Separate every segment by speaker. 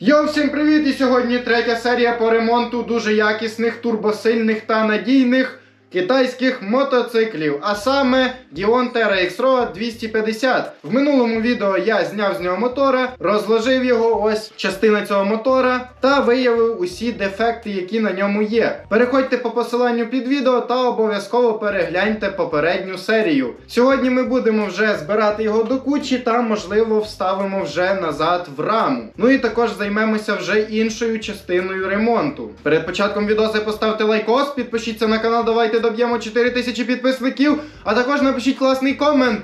Speaker 1: Йо, всім привіт! І сьогодні третя серія по ремонту дуже якісних, турбосильних та надійних китайських мотоциклів. А саме Terra X-Road 250. В минулому відео я зняв з нього мотора, розложив його, ось частина цього мотора, та виявив усі дефекти, які на ньому є. Переходьте по посиланню під відео та обов'язково перегляньте попередню серію. Сьогодні ми будемо вже збирати його до кучі та, можливо, вставимо вже назад в раму. Ну і також займемося вже іншою частиною ремонту. Перед початком відео поставте лайкос, підпишіться на канал, давайте доб'ємо 4000 підписників, а також напишіть класний комент.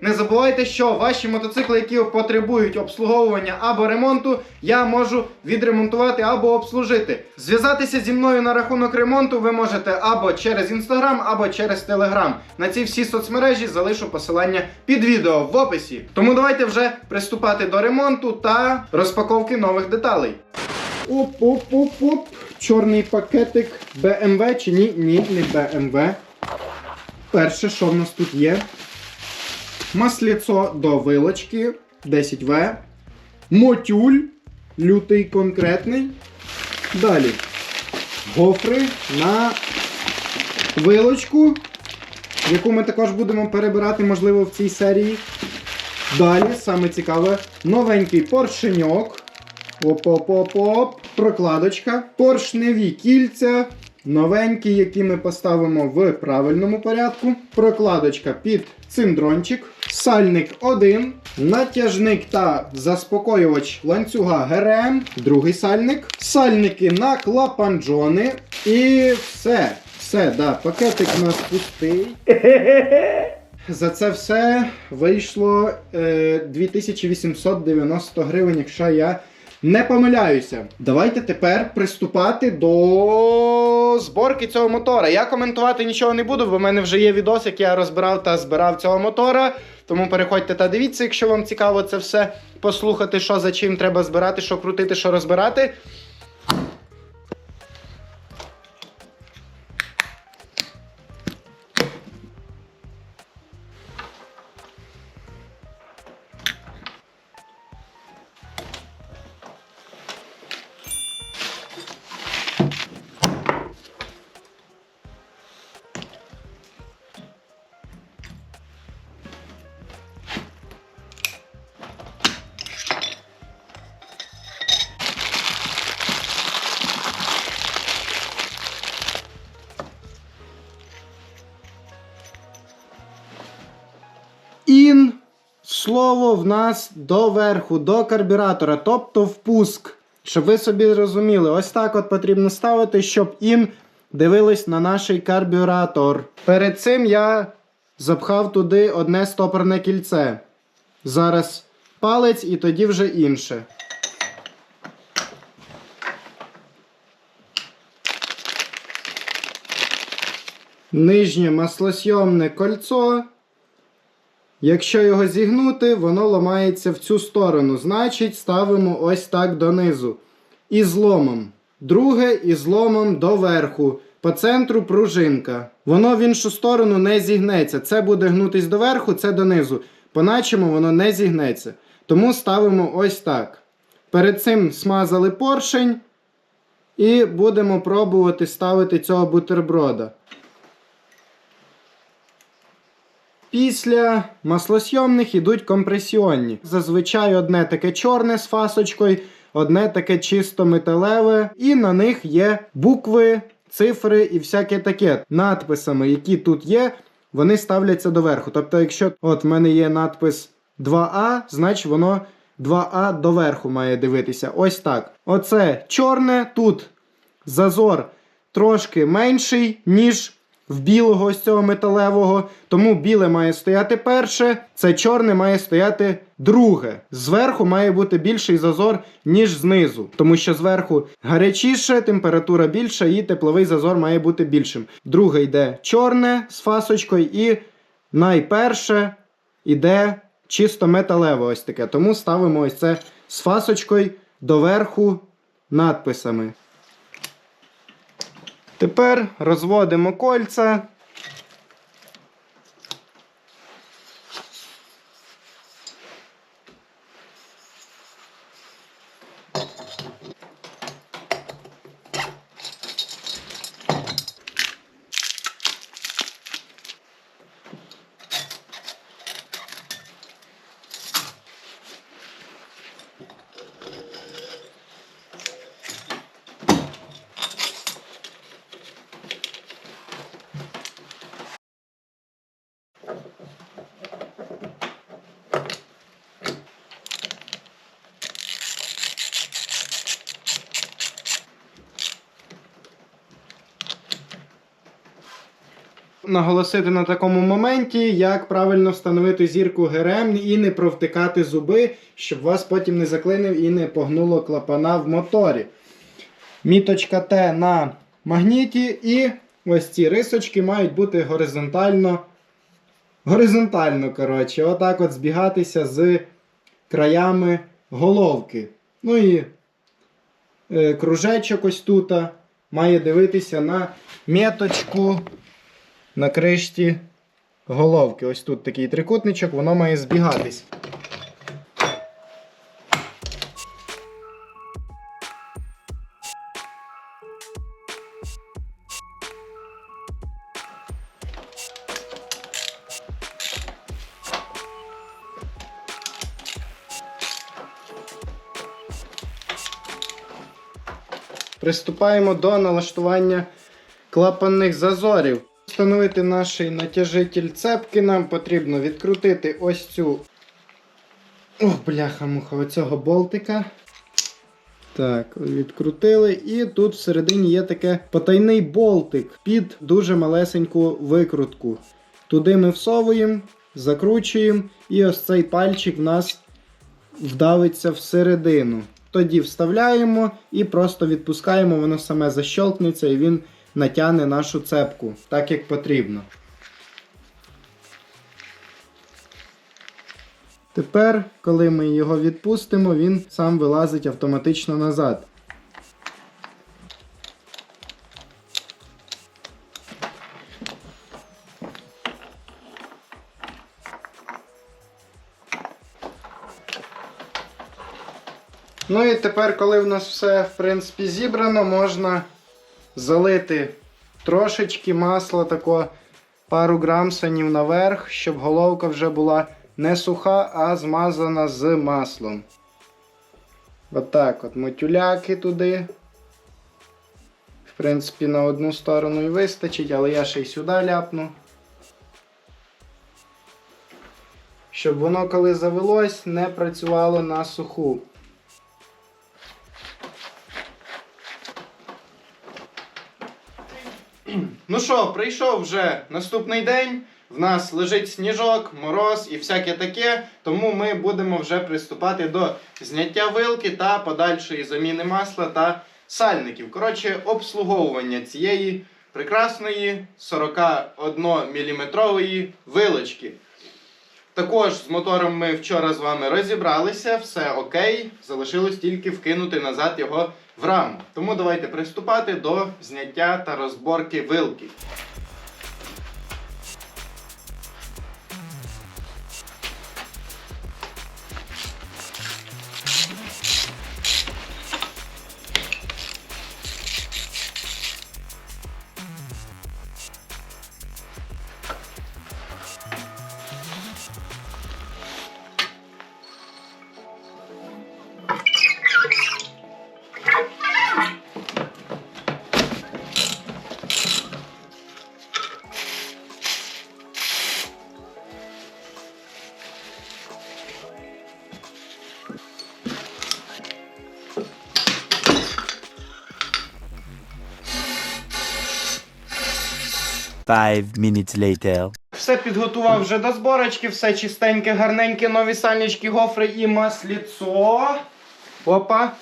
Speaker 1: Не забувайте, що ваші мотоцикли, які потребують обслуговування або ремонту, я можу відремонтувати або обслужити. Зв'язатися зі мною на рахунок ремонту ви можете або через інстаграм, або через телеграм. На ці всі соцмережі залишу посилання під відео в описі. Тому давайте вже приступати до ремонту та розпаковки нових деталей. Оп-оп-оп-оп. Чорний пакетик BMW чи ні? Ні, не BMW. Перше, що в нас тут є? Масліцо до вилочки 10В. Мотюль. Лютий конкретний. Далі. Гофри на вилочку, яку ми також будемо перебирати, можливо, в цій серії. Далі, саме цікаве, новенький поршеньок. Оп-оп-оп-оп. Прокладочка. Поршневі кільця. Новенькі, які ми поставимо в правильному порядку. Прокладочка під цинтрончик. Сальник 1. Натяжник та заспокоювач ланцюга ГРМ. Другий сальник. Сальники на клапанджони. І все. Все, да, пакетик у нас пустий. За це все вийшло е, 2890 гривень, якщо я не помиляюся. Давайте тепер приступати до зборки цього мотора. Я коментувати нічого не буду, бо в мене вже є відос, як я розбирав та збирав цього мотора. Тому переходьте та дивіться, якщо вам цікаво це все послухати, що за чим треба збирати, що крутити, що розбирати. Слово в нас доверху, до карбюратора, тобто впуск. Щоб ви собі розуміли, ось так от потрібно ставити, щоб ін дивились на наш карбюратор. Перед цим я запхав туди одне стопорне кільце. Зараз палець і тоді вже інше. Нижнє маслосйомне кольцо. Якщо його зігнути, воно ламається в цю сторону. Значить, ставимо ось так донизу. І зломом. Друге і зломом доверху. По центру пружинка. Воно в іншу сторону не зігнеться. Це буде гнутись доверху, це донизу. Поначому воно не зігнеться. Тому ставимо ось так. Перед цим смазали поршень. І будемо пробувати ставити цього бутерброда. Після маслосйомних ідуть компресіонні. Зазвичай одне таке чорне з фасочкою, одне таке чисто металеве, і на них є букви, цифри і всяке таке. Надписами, які тут є, вони ставляться доверху. Тобто, якщо от в мене є надпис 2А, значить воно 2А доверху має дивитися. Ось так. Оце чорне, тут зазор трошки менший, ніж в білого ось цього металевого. Тому біле має стояти перше, це чорне має стояти друге. Зверху має бути більший зазор, ніж знизу. Тому що зверху гарячіше, температура більша і тепловий зазор має бути більшим. Друге йде чорне з фасочкою, і найперше йде чисто металеве ось таке. Тому ставимо ось це з фасочкою доверху надписами. Тепер розводимо кольця. Наголосити на такому моменті, як правильно встановити зірку ГРМ і не провтикати зуби, щоб вас потім не заклинив і не погнуло клапана в моторі. Міточка Т на магніті, і ось ці рисочки мають бути горизонтально. Горизонтально, коротше, отак от збігатися з краями головки. Ну і е, кружечок ось тут має дивитися на меточку на кришті головки. Ось тут такий трикутничок, воно має збігатись. Приступаємо до налаштування клапанних зазорів. Встановити наш натяжитель цепки нам потрібно відкрутити ось цю. Ох, бляха-муха, оцього болтика. Так, відкрутили. І тут всередині є таке потайний болтик під дуже малесеньку викрутку. Туди ми всовуємо, закручуємо, і ось цей пальчик в нас вдавиться всередину. Тоді вставляємо і просто відпускаємо, воно саме защолкнеться і він натягне нашу цепку так, як потрібно. Тепер, коли ми його відпустимо, він сам вилазить автоматично назад. Ну і тепер, коли в нас все в принципі зібрано, можна залити трошечки масла, тако пару грамсонів наверх, щоб головка вже була не суха, а змазана з маслом. Отак от мотюляки туди. В принципі, на одну сторону і вистачить, але я ще й сюди ляпну. Щоб воно, коли завелось, не працювало на суху. Ну що, прийшов вже наступний день. В нас лежить сніжок, мороз і всяке таке. Тому ми будемо вже приступати до зняття вилки та подальшої заміни масла та сальників. Коротше, обслуговування цієї прекрасної 41 мм вилочки. Також з мотором ми вчора з вами розібралися, все окей. Залишилось тільки вкинути назад його в раму. Тому давайте приступати до зняття та розборки вилки.
Speaker 2: Five minutes later.
Speaker 1: Все підготував вже до зборочки, все чистеньке, гарненьке, нові сальнички, гофри і масліцо. Опа.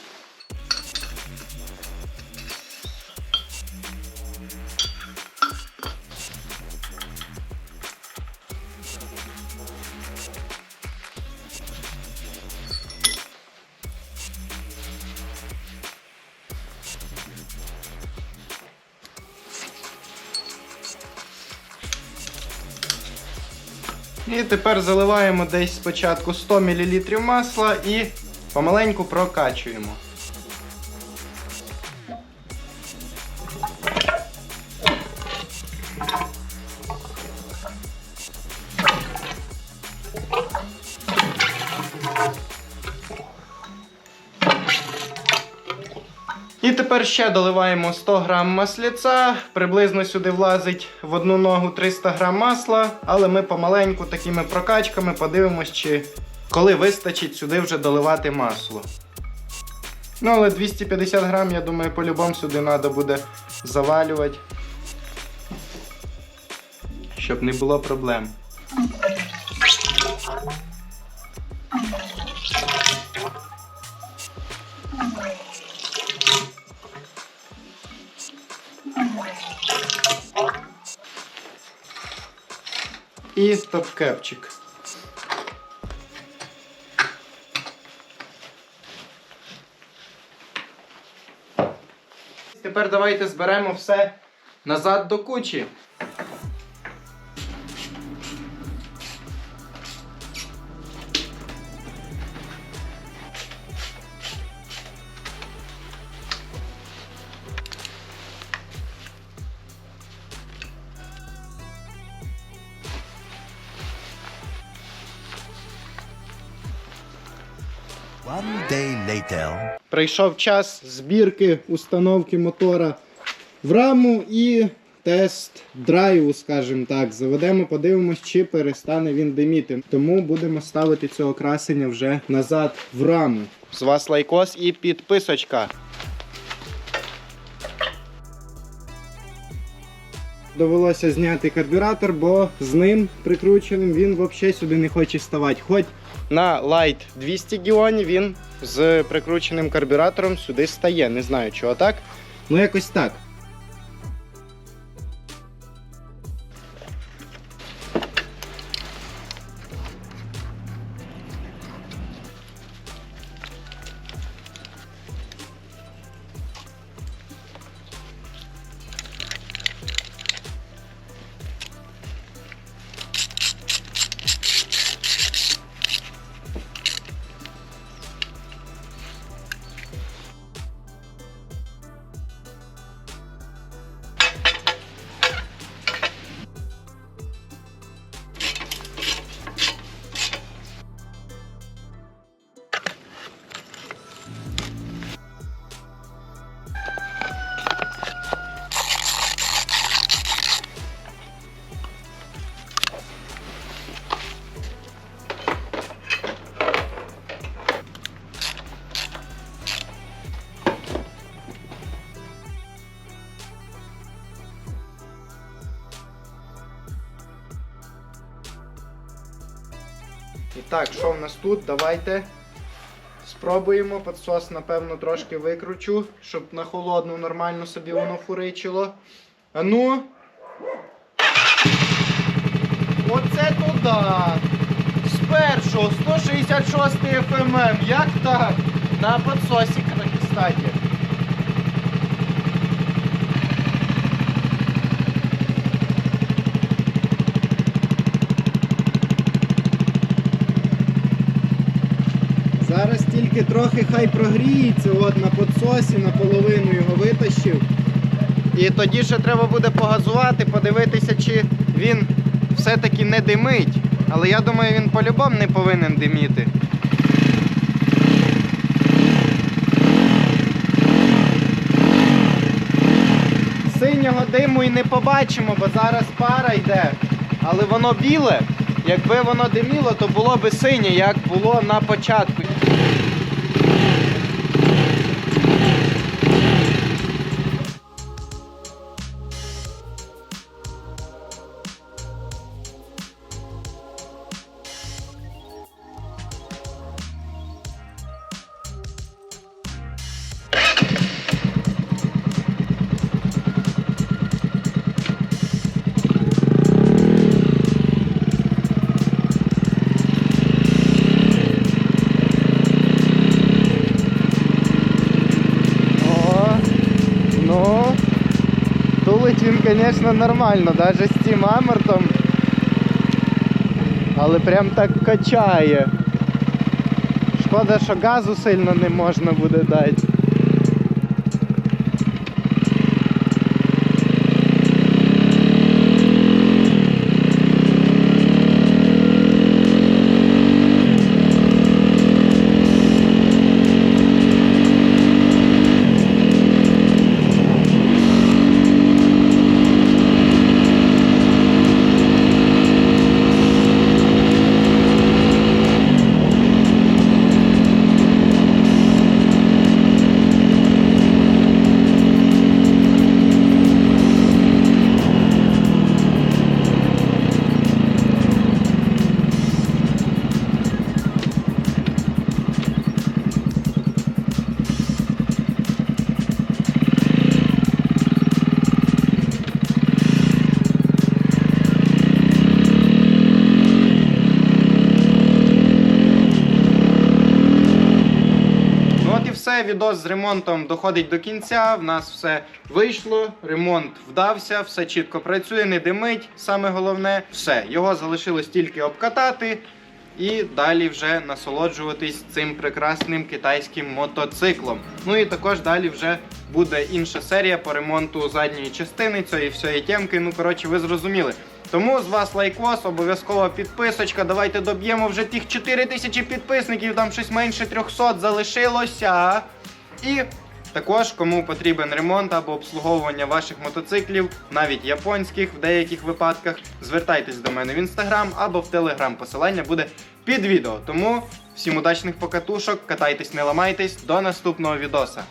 Speaker 1: Тепер заливаємо десь спочатку 100 мл масла і помаленьку прокачуємо. Тепер ще доливаємо 100 грам масляця. Приблизно сюди влазить в одну ногу 300 грам масла, але ми помаленьку такими прокачками подивимось, чи коли вистачить сюди вже доливати масло. Ну, але 250 грам, я думаю, по-любому сюди треба буде завалювати. щоб не було проблем. І топкепчик. Тепер давайте зберемо все назад до кучі. Прийшов час збірки установки мотора в раму і тест драйву, скажімо так. Заведемо, подивимось, чи перестане він диміти. Тому будемо ставити цього красення вже назад в раму. З вас лайкос і підписочка. Довелося зняти карбюратор, бо з ним прикрученим він взагалі сюди не хоче ставати. Хоч на Light 200 Гіоні він з прикрученим карбюратором сюди стає. Не знаю, чого так. Ну якось так. І так, що в нас тут? Давайте спробуємо. Підсос, напевно, трошки викручу, щоб на холодну нормально собі воно фуричило. А ну. Оце то да! З першого 166 FMM. Як так? На підсосі, кстати. Зараз тільки трохи хай прогріється, от на підсосі, наполовину його витащив. І тоді ще треба буде погазувати, подивитися, чи він все-таки не димить. Але я думаю, він по-любому не повинен диміти. Синього диму і не побачимо, бо зараз пара йде. Але воно біле. Якби воно диміло, то було би синє, як було на початку. Тулить він, звісно, нормально, навіть з цим амортом. Але прям так качає. Шкода, що газу сильно не можна буде дати. Відос з ремонтом доходить до кінця. В нас все вийшло, ремонт вдався, все чітко працює, не димить. Саме головне, все. Його залишилось тільки обкатати і далі вже насолоджуватись цим прекрасним китайським мотоциклом. Ну і також далі вже буде інша серія по ремонту задньої частини цієї всієї темки. Ну коротше, ви зрозуміли. Тому з вас лайкос, обов'язково підписочка. Давайте доб'ємо вже тих 4 тисячі підписників, там щось менше 300 залишилося. І також, кому потрібен ремонт або обслуговування ваших мотоциклів, навіть японських в деяких випадках, звертайтесь до мене в інстаграм або в телеграм. Посилання буде під відео. Тому всім удачних покатушок, катайтесь, не ламайтесь. До наступного відоса.